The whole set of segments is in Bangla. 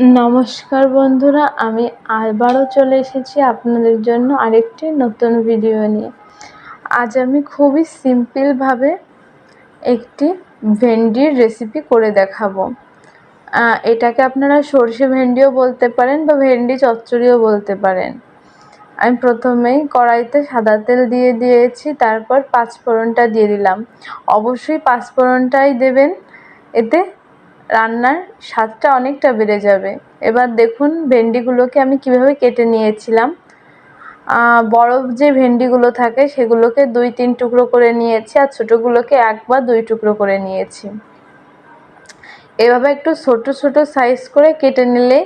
নমস্কার বন্ধুরা, আমি আবারও চলে এসেছি আপনাদের জন্য আরেকটি নতুন ভিডিও নিয়ে। আজ আমি খুবই সিম্পলভাবে একটি ভেন্ডির রেসিপি করে দেখাবো। এটাকে আপনারা সর্ষে ভেন্ডিও বলতে পারেন বা ভেন্ডি চচ্চড়িও বলতে পারেন। আমি প্রথমেই কড়াইতে সাদা তেল দিয়ে দিয়েছি, তারপর পাঁচফোড়নটা দিয়ে দিলাম। অবশ্যই পাঁচফোড়নটাই দেবেন, এতে রান্নার স্বাদটা অনেকটা বেড়ে যাবে। এবার দেখুন ভেন্ডিগুলোকে আমি কীভাবে কেটে নিয়েছিলাম। বড় যে ভেন্ডিগুলো থাকে সেগুলোকে দুই তিন টুকরো করে নিয়েছি আর ছোটোগুলোকে এক বা দুই টুকরো করে নিয়েছি। এভাবে একটু ছোট ছোট সাইজ করে কেটে নিলে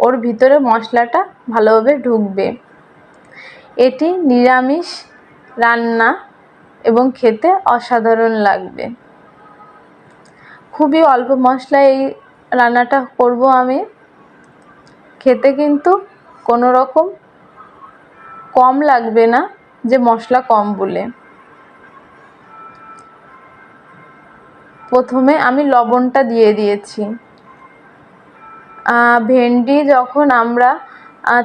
ওর ভিতরে মশলাটা ভালোভাবে ঢুকবে। এটি নিরামিষ রান্না এবং খেতে অসাধারণ লাগবে। খুবই অল্প মশলায় এই রান্নাটা করব আমি। খেতে কিন্তু কোনো রকম কম লাগবে না, যে মশলা কম বলে। প্রথমে আমি লবণটা দিয়ে দিয়েছি। ভেন্ডি যখন আমরা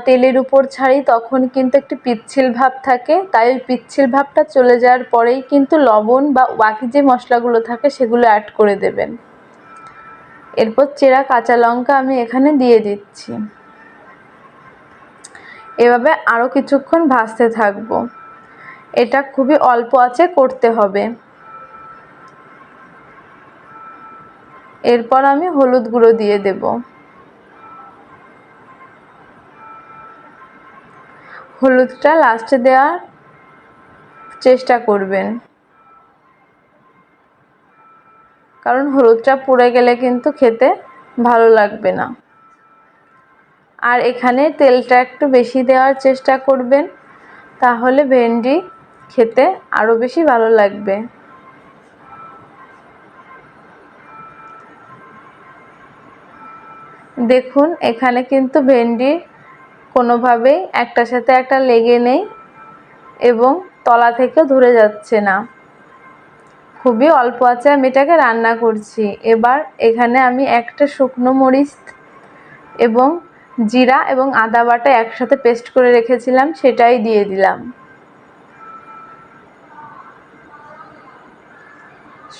তেলের উপর ছাড়ি, তখন কিন্তু একটি পিচ্ছিল ভাব থাকে। তাই ওই পিচ্ছিল ভাবটা চলে যাওয়ার পরেই কিন্তু লবণ বা বাকি যে মশলাগুলো থাকে, সেগুলো অ্যাড করে দেবেন। এরপর চেরা কাঁচা লঙ্কা আমি এখানে দিয়ে দিচ্ছি। এভাবে আরও কিছুক্ষণ ভাজতে থাকব। এটা খুবই অল্প আছে, করতে হবে। এরপর আমি হলুদ গুঁড়ো দিয়ে দেবো। হলুদটা লাস্টে দেওয়ার চেষ্টা করবেন। কারণ হলুদটা পুড়ে গেলে কিন্তু খেতে ভালো লাগবে না। আর এখানে তেলটা একটু বেশি দেওয়ার চেষ্টা করবেন, তাহলে ভেন্ডি খেতে আরও বেশি ভালো লাগবে। দেখুন, এখানে কিন্তু ভেন্ডি কোনোভাবেই একটার সাথে একটা লেগে নেই এবং তলা থেকে ধরে যাচ্ছে না। খুবই অল্প আছে, আমি এটাকে রান্না করছি। এবার এখানে আমি একটা শুকনো মরিচ এবং জিরা এবং আদা বাটা একসাথে পেস্ট করে রেখেছিলাম, সেটাই দিয়ে দিলাম।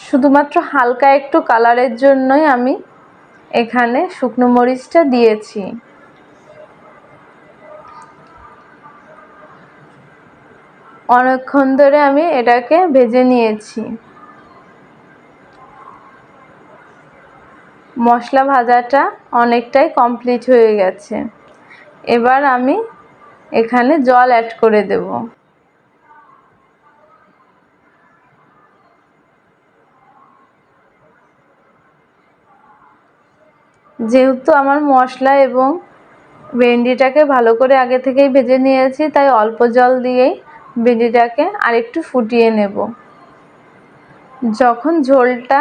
শুধুমাত্র হালকা একটু কালারের জন্যই আমি এখানে শুকনো মরিচটা দিয়েছি। অনেকক্ষণ ধরে আমি এটাকে ভেজে নিয়েছি। মশলা ভাজাটা অনেকটাই কমপ্লিট হয়ে গেছে। এবার আমি এখানে জল অ্যাড করে দেব। যেহেতু আমার মশলা এবং ভেন্ডিটাকে ভালো করে আগে থেকেই ভেজে নিয়েছি, তাই অল্প জল দিয়েই ভেন্ডিটাকে আরেকটু ফুটিয়ে নেব। যখন ঝোলটা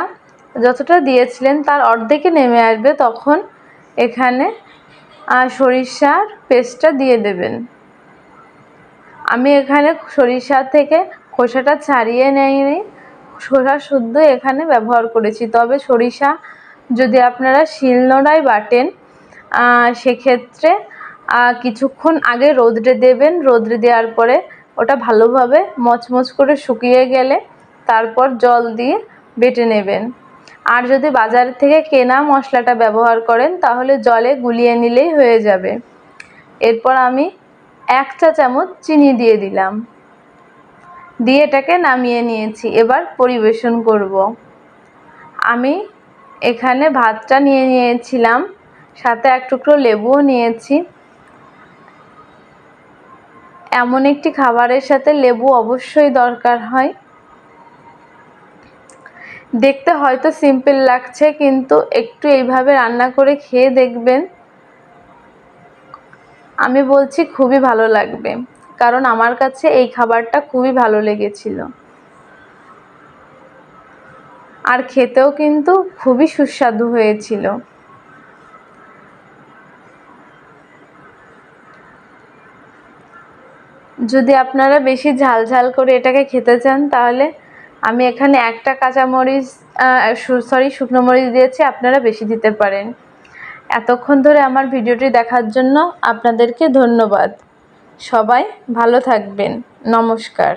যতটা দিয়েছিলেন তার অর্ধেকে নেমে আসবে, তখন এখানে সরিষার পেস্টটা দিয়ে দেবেন। আমি এখানে সরিষা থেকে খোসাটা ছাড়িয়ে নেইনি। খোসা শুদ্ধ এখানে ব্যবহার করেছি। তবে সরিষা যদি আপনারা শিলনোড়ায় বাটেন সেক্ষেত্রে কিছুক্ষণ আগে রোদ্রে দেবেন। রোদ্রে দেওয়ার পরে ওটা ভালোভাবে মচমচ করে শুকিয়ে গেলে তারপর জল দিয়ে বেটে নেবেন। আর যদি বাজার থেকে কেনা মশলাটা ব্যবহার করেন, তাহলে জলে গুলিয়ে নিলেই হয়ে যাবে। এরপর আমি এক চা চামচ চিনি দিয়ে দিলাম। দিয়ে এটাকে নামিয়ে নিয়েছি। এবার পরিবেশন করব। আমি এখানে ভাতটা নিয়ে নিয়েছিলাম, সাথে এক টুকরো লেবুও নিয়েছি। এমন একটি খাবারের সাথে লেবু অবশ্যই দরকার হয়। দেখতে হয়তো সিম্পল লাগছে, কিন্তু একটু এইভাবে রান্না করে খেয়ে দেখবেন। আমি বলছি খুবই ভালো লাগবে, কারণ আমার কাছে এই খাবারটা খুবই ভালো লেগেছিল। আর খেতেও কিন্তু খুবই সুস্বাদু হয়েছিল। যদি আপনারা বেশি ঝাল ঝাল করে এটাকে খেতে চান, তাহলে আমি এখানে একটা কাঁচামরিচ সরি শুকনো মরিচ দিয়েছি, আপনারা বেশি দিতে পারেন। এতক্ষণ ধরে আমার ভিডিওটি দেখার জন্য আপনাদেরকে ধন্যবাদ। সবাই ভালো থাকবেন। নমস্কার।